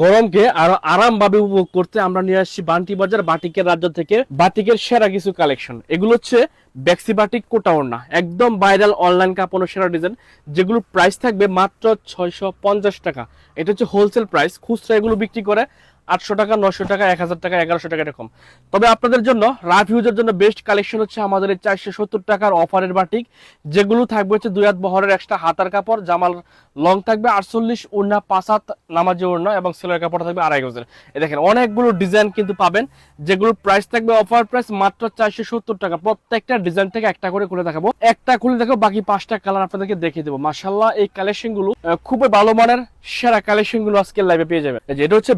গরমকে আরও আরামভাবে উপভোগ করতে আমরা নিয়ে আসছি বান্টি বাজার, বাটিকের রাজ্য থেকে। বাটিকের সেরা কিছু কালেকশন এগুলো হচ্ছে ব্যাক্সি বাটিক কোটা ওড়না। একদম ভাইরাল অনলাইন কাপড় সেরা ডিজাইন যেগুলো প্রাইস থাকবে মাত্র ছয়শো পঞ্চাশ টাকা। এটা হচ্ছে হোলসেল প্রাইস খুচরা এগুলো বিক্রি করে আটশো টাকা নশো টাকা, এক হাজার টাকা, এগারোশো টাকা এরকম। তবে আপনাদের জন্য রাফ ইউজের জন্য বেস্ট কালেকশন হচ্ছে আমাদের এই চারশো সত্তর টাকার অফারের বাটিক, যেগুলো থাকবে হচ্ছে দুই হাত বহরের এক্সট্রা হাতার কাপড়, জামাল লং থাকবে আটচল্লিশ উন্না পাঁচ হাত নামাজি ওড়না এবং সেলের কাপড় থাকবে আড়াই গজের। এ দেখেন, অনেকগুলো ডিজাইন কিন্তু পাবেন, যেগুলোর প্রাইস থাকবে অফার প্রাইস মাত্র চারশো সত্তর টাকা। প্রত্যেকটা ডিজাইন থেকে একটা করে খুলে দেখাবো। একটা খুলে দেখো বাকি পাঁচটা কালার আপনাদেরকে দেখিয়ে দেবো। মাসাল্লাহ এই কালেকশনগুলো খুবই ভালো মানের, সেরা কালেকশনগুলো আজকে লাইভে পেয়ে যাবে এই হচ্ছে এটা হচ্ছে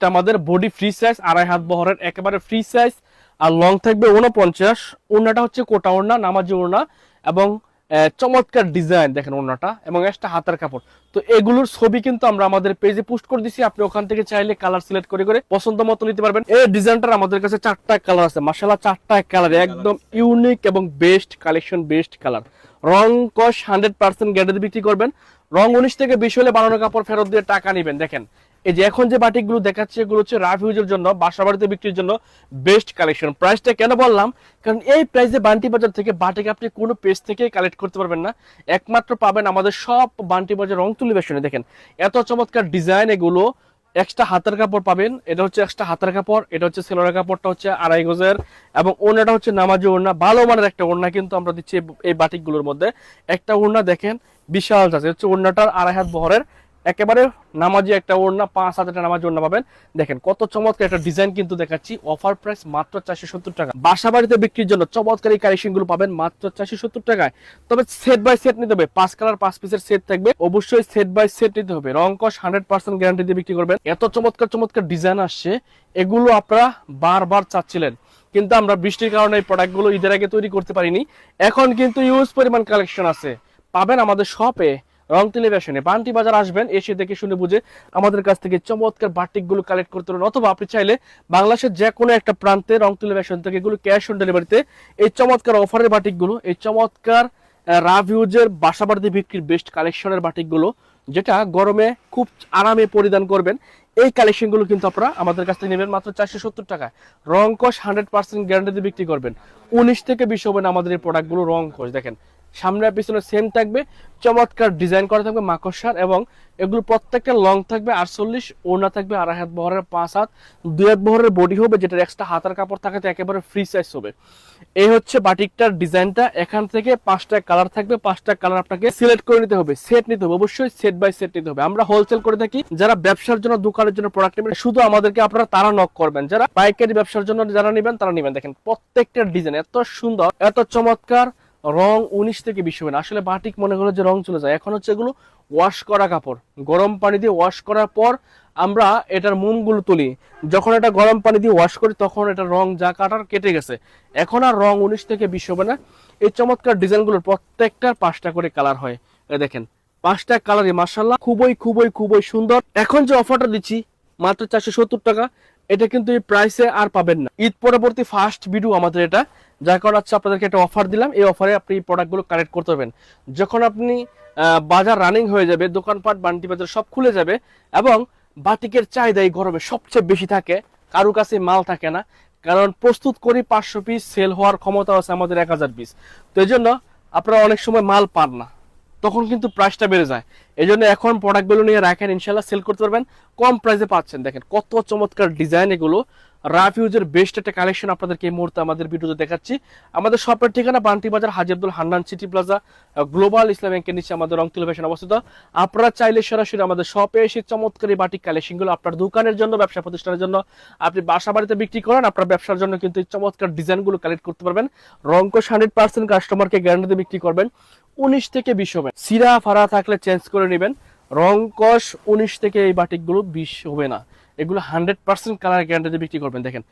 বাটিকটা আমাদের বডি ফ্রি সাইজ আড়াই হাত বহরের একেবারে ফ্রি সাইজ আর লং থাকবে উনপঞ্চাশ ওড়নাটা হচ্ছে কোটা ওড়না, নামাজি ওড়না, এবং চমৎকার ডিজাইন দেখেন ওড়নাটা, এবং একটা হাতের কাপড়। তো এগুলোর ছবি কিন্তু আমরা আমাদের পেজে পোস্ট করে দিছি, আপনি ওখান থেকে চাইলে কালার সিলেক্ট করে করে পছন্দ মতো নিতে পারবেন। এই ডিজাইনটার আমাদের কাছে চারটা কালার আছে মাসাল্লাহ চারটা কালার একদম ইউনিক এবং বেস্ট কালেকশন বেস্ট কালার রং কস হান্ড্রেড পার্সেন্ট গ্যারেন্টি বিক্রি করবেন, রং উনিশ থেকে বিশ হলে বানানো কাপড় ফেরত দিয়ে টাকা নেবেন, দেখেন। এই যে এখন যে বাটিকগুলো দেখাচ্ছে, এগুলো হচ্ছে রাফ ইউজের জন্য, বাসা বাড়িতে বিক্রির জন্য বেস্ট কালেকশন প্রাইসটা কেন বললাম? কারণ এই প্রাইসে বান্টি বাজার থেকে বাটিক আপনি কোনো পেজ থেকে কালেক্ট করতে পারবেন না। একমাত্র পাবেন আমাদের সব বান্টি বাজার রং তুলি বেশনে দেখেন। এত চমৎকার ডিজাইন এগুলো এক্সট্রা হাতের কাপড় পাবেন। এটা হচ্ছে এক্সট্রা হাতের কাপড়, এটা হচ্ছে সেলোয়ার কাপড়টা হচ্ছে আড়াই গজের, এবং ওড়নাটা হচ্ছে নামাজি ওড়না, ভালো মানের একটা ওড়না কিন্তু আমরা দিচ্ছি এই- বাটিকগুলোর মধ্যে। একটা ওড়না দেখেন, বিশাল আছে হচ্ছে ওড়নাটার আড়াই হাত বহরের একেবারে নামাজি একটা ওড়না, পাঁচ হাজার নামাজি ওড়না পাবেন। দেখেন, কত চমৎকার একটা ডিজাইন কিন্তু দেখাচ্ছি। অফার প্রাইস মাত্র চারশো সত্তর টাকা। বাসা বাড়িতে বিক্রির জন্য চমৎকার এই কালেকশনগুলো পাবেন মাত্র চারশো সত্তর টাকায়। তবে সেট বাই সেট নিতে হবে। পাঁচ কালার, পাঁচ পিসের সেট থাকবে। অবশ্যই সেট বাই সেট নিতে হবে। রং কস হান্ড্রেড পার্সেন্ট গ্যারান্টি দিয়ে বিক্রি করবেন। এত চমৎকার চমৎকার ডিজাইন আসছে। এগুলো আপনারা বারবার চাচ্ছিলেন। কিন্তু আমরা বৃষ্টির কারণে এই প্রোডাক্টগুলো ঈদের আগে তৈরি করতে পারিনি। এখন কিন্তু ইউজ পরিমাণ কালেকশন আছে। পাবেন আমাদের শপে রং টেলিভিশনে। বান্টি বাজার আসবেন, এসে দেখে শুনে বুঝে আমাদের কাছ থেকে চমৎকার বাটিকগুলো কালেক্ট করতে পারেন অথবা আপনি চাইলে বাংলাদেশের যে কোনো একটা প্রান্তে রং টেলিভিশন থেকে এগুলো ক্যাশ অন ডেলিভারিতে এই চমৎকার অফারের বাটিকগুলো এই চমৎকার রাভ ইউজের বাসা বাড়িতে বিক্রির বেস্ট কালেকশনের বাটিকগুলো যেটা গরমে খুব আরামে পরিধান করবেন, এই কালেকশনগুলো কিন্তু আপনারা আমাদের কাছ থেকে নেবেন মাত্র চারশো সত্তর টাকায়। কস হান্ড্রেড পার্সেন্ট গ্যারান্টিতে বিক্রি করবেন। উনিশ থেকে বিশ হবেন আমাদের এই প্রোডাক্টগুলো কস দেখেন। সামনে আর পিছনে সেম থাকবে, চমৎকার ডিজাইন করা থাকবে মাকড়সার এবং এগুলো প্রত্যেকটা লং থাকবে আটচল্লিশ, ওড়না থাকবে আড়াই হাত বহরের পাঁচ হাত। দুই হাত বহরের বডি হবে যেটা এক্সট্রা হাতার কাপড় থাকাতে একেবারে ফ্রি সাইজ হবে। এই হচ্ছে বাটিকটার ডিজাইনটা এখান থেকে পাঁচটা কালার থাকবে, পাঁচটা কালার আপনাকে সিলেক্ট করে নিতে হবে সেট নিতে হবে, অবশ্যই সেট বাই সেট নিতে হবে। আমরা হোলসেল করে থাকি, যারা ব্যবসার জন্য, দোকানের জন্য প্রোডাক্ট নেবেন, শুধু আমাদেরকে আপনারা তারা নক করবেন, যারা পাইকারি ব্যবসার জন্য যারা নেবেন, তারা নেবেন। দেখেন, প্রত্যেকটা ডিজাইন এত সুন্দর, এত চমৎকার রং উনিশ থেকে বিশ হবে না। আসলে বাটিক মনে করো যে রং চলে যায়। এখন হচ্ছে এগুলো ওয়াশ করা কাপড়। গরম পানি দিয়ে ওয়াশ করার পর আমরা এটার মোমগুলো তুলি। যখন এটা গরম পানি দিয়ে ওয়াশ করি, তখন এটা রং যা কাটার কেটে গেছে। এখন আর রং উনিশ থেকে বিশ হবে না। এই চমৎকার ডিজাইনগুলোর প্রত্যেকটার পাঁচটা করে কালার হয়। দেখেন, পাঁচটা কালারই মার্শাল্লাহ খুবই খুবই খুবই সুন্দর। এখন যে অফারটা দিচ্ছি, মাত্র চারশো সত্তর টাকা। এটা কিন্তু এই প্রাইসে আর পাবেন না। ঈদ পরবর্তী ফার্স্ট ভিডিও আমাদের এটা। যার কারণে হচ্ছে আপনাদেরকে একটা অফার দিলাম। এই অফারে আপনি এই প্রোডাক্টগুলো কালেক্ট করতে পারবেন। যখন আপনি বাজার রানিং হয়ে যাবে, দোকানপাট, বান্টি বাজার সব খুলে যাবে এবং বাটিকের চাহিদা এই গরমে সবচেয়ে বেশি থাকে, কারও কাছে মাল থাকে না, কারণ প্রস্তুত করি পাঁচশো পিস সেল হওয়ার ক্ষমতা আছে আমাদের এক হাজার পিস তো এই জন্য আপনারা অনেক সময় মাল পান না। তখন কিন্তু প্রাইসটা বেড়ে যায়। এই জন্য এখন প্রোডাক্টগুলো নিয়ে রাখেন ইনশাল্লাহ সেল করতে পারবেন, কম প্রাইসে পাচ্ছেন। দেখেন কত চমৎকার ডিজাইন এগুলো। রাফ ইউজের বেস্ট একটা কালেকশন আপনাদেরকে এই মুহূর্তে আমাদের ভিডিওতে দেখাচ্ছি। আমাদের শপের ঠিকানা Banti Bazar, Haji Abdul Hannan city plaza global Islam ব্যাংকের নিচে আমাদের রংতুল ফ্যাশন অবস্থিত। আপনারা চাইলে সরাসরি আমাদের শপে এসে চমৎকারী বাটিক কালেকশনগুলো আপনার দোকানের জন্য, ব্যবসা প্রতিষ্ঠানের জন্য, আপনি বাসা বাড়িতে বিক্রি করেন, আপনার ব্যবসার জন্য কিন্তু এই চমৎকার ডিজাইনগুলো কালেক্ট করতে পারবেন। রংকোশ হান্ড্রেড পার্সেন্ট কাস্টমারকে গ্যারান্টিতে বিক্রি করবেন উনিশ থেকে বিশ হবে। সিরা, ফারা থাকলে চেঞ্জ করে নেবেন। রংকশ উনিশ থেকে এই বাটিকগুলো বিশ হবে না। এগুলো হান্ড্রেড পার্সেন্ট কালার গ্যারান্টিতে বিক্রি করবেন, দেখেন।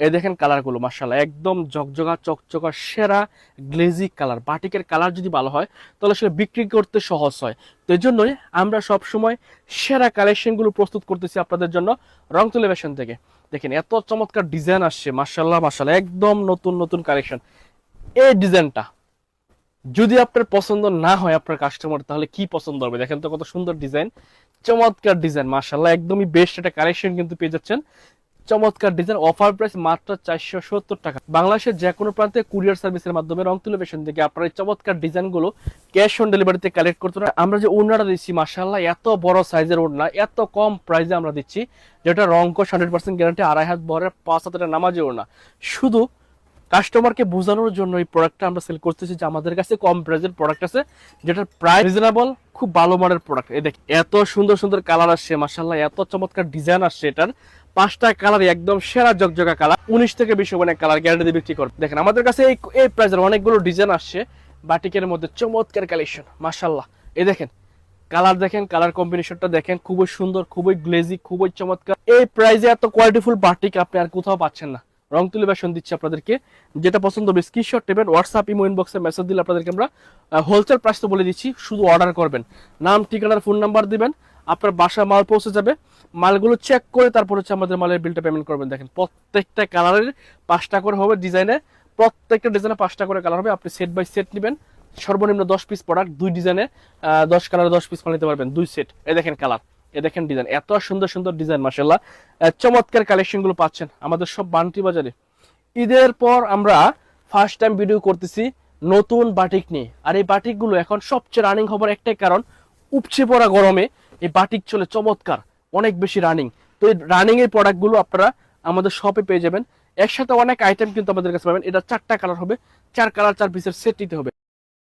এই দেখেন কালারগুলো মার্শাল্লাহ একদম জকজকা চকচকা, সেরা গ্লেজি কালার বাটিকের কালার যদি ভালো হয়, তাহলে সেটা বিক্রি করতে সহজ হয়। তো এই জন্যই আমরা সব সময় সেরা কালেকশনগুলো প্রস্তুত করতেছি আপনাদের জন্য রং টেলিভিশন থেকে। দেখেন, এত চমৎকার ডিজাইন আসছে মার্শাল্লাহ মার্শাল্লাহ একদম নতুন নতুন কালেকশন এই ডিজাইনটা যদি আপনার পছন্দ না হয় আপনার কাস্টমার তাহলে কি পছন্দ হবে? দেখেন তো কত সুন্দর ডিজাইন চমৎকার ডিজাইন মাশাল্লাহ একদমই বেস্ট একটা কালেকশন কিন্তু পেয়ে যাচ্ছেন। চমৎকার ডিজাইন অফার প্রাইস মাত্র চারশো সত্তর টাকা। বাংলাদেশের যে কোনো প্রান্তে কুরিয়ার সার্ভিসের মাধ্যমে রং তুলিবেশন থেকে আপনারা এই চমৎকার ডিজাইনগুলো ক্যাশ অন ডেলিভারিতে কালেক্ট করতে পারেন। আমরা যে ওড়নাটা দিচ্ছি মাশাল্লাহ এত বড় সাইজের ওড়না, এত কম প্রাইসে আমরা দিচ্ছি, যেটা রং কোশ হান্ড্রেড পার্সেন্ট গ্যারান্টি আড়াই হাত বরের পাঁচ হাতের নামাজে ওড়না। শুধু কাস্টমারকে বোঝানোর জন্য এই প্রোডাক্টটা আমরা সেল করতেছি যে আমাদের কাছে কম প্রাইসের প্রোডাক্ট আছে, যেটার প্রাইস রিজনেবল খুব ভালো মানের প্রোডাক্ট এই দেখ এত সুন্দর সুন্দর কালার আসছে মাসাল্লাহ এত চমৎকার ডিজাইন আসছে এটার। পাঁচটা কালার একদম সেরা জকজকা কালার উনিশ থেকে বিশ মানে কালার গ্যারান্টি বিক্রি করবে। দেখেন, আমাদের কাছে এই এই প্রাইসের অনেকগুলো ডিজাইন আসছে, বাটিকের মধ্যে চমৎকার কালেকশন মাসাল্লাহ এই দেখেন কালার দেখেন কালার কম্বিনেশনটা দেখেন, খুবই সুন্দর, খুবই গ্লেজি খুবই চমৎকার। এই প্রাইসে এত কোয়ালিটিফুল বাটিক আপনি আর কোথাও পাচ্ছেন না। রং তুলি বেশন দিচ্ছি আপনাদেরকে। যেটা পছন্দ হবে স্ক্রিনশট নেবেন হোয়াটসঅ্যাপ ইমো ইনবক্সে মেসেজ দিলে আপনাদেরকে আমরা হোলসেল প্রাইস তো বলে দিচ্ছি, শুধু অর্ডার করবেন। নাম, ঠিকানার ফোন নাম্বার দিবেন, আপনার বাসা মাল পৌঁছে যাবে। মালগুলো চেক করে তারপর হচ্ছে আমাদের মালের বিলটা পেমেন্ট করবেন। দেখেন, প্রত্যেকটা কালারের পাঁচটা করে হবে ডিজাইনে প্রত্যেকটা ডিজাইনে পাঁচটা করে কালার হবে। আপনি সেট বাই সেট নেবেন। সর্বনিম্ন দশ পিস প্রোডাক্ট দুই ডিজাইনে দশ কালারে দশ পিস মাল নিতে পারবেন, দুই সেট এই দেখেন কালার দেখেন ডিজাইন এত সুন্দর সুন্দর ডিজাইন চমৎকার পাচ্ছেন আমাদের সব বান্টি বাজারে। ঈদের পর আমরা ফার্স্ট টাইম ভিডিও করতেছি নতুন বাটিক নিয়ে। আর এই এখন সবচেয়ে রানিং হবার একটাই কারণ, উপচে পড়া গরমে এই বাটিক চলে চমৎকার, অনেক বেশি রানিং তো এই রানিং এর প্রোডাক্টগুলো আপনারা আমাদের শপে পেয়ে যাবেন। একসাথে অনেক আইটেম কিন্তু আমাদের কাছে পাবেন। এটা চারটা কালার হবে, চার কালার চার পিসের সেট নিতে হবে।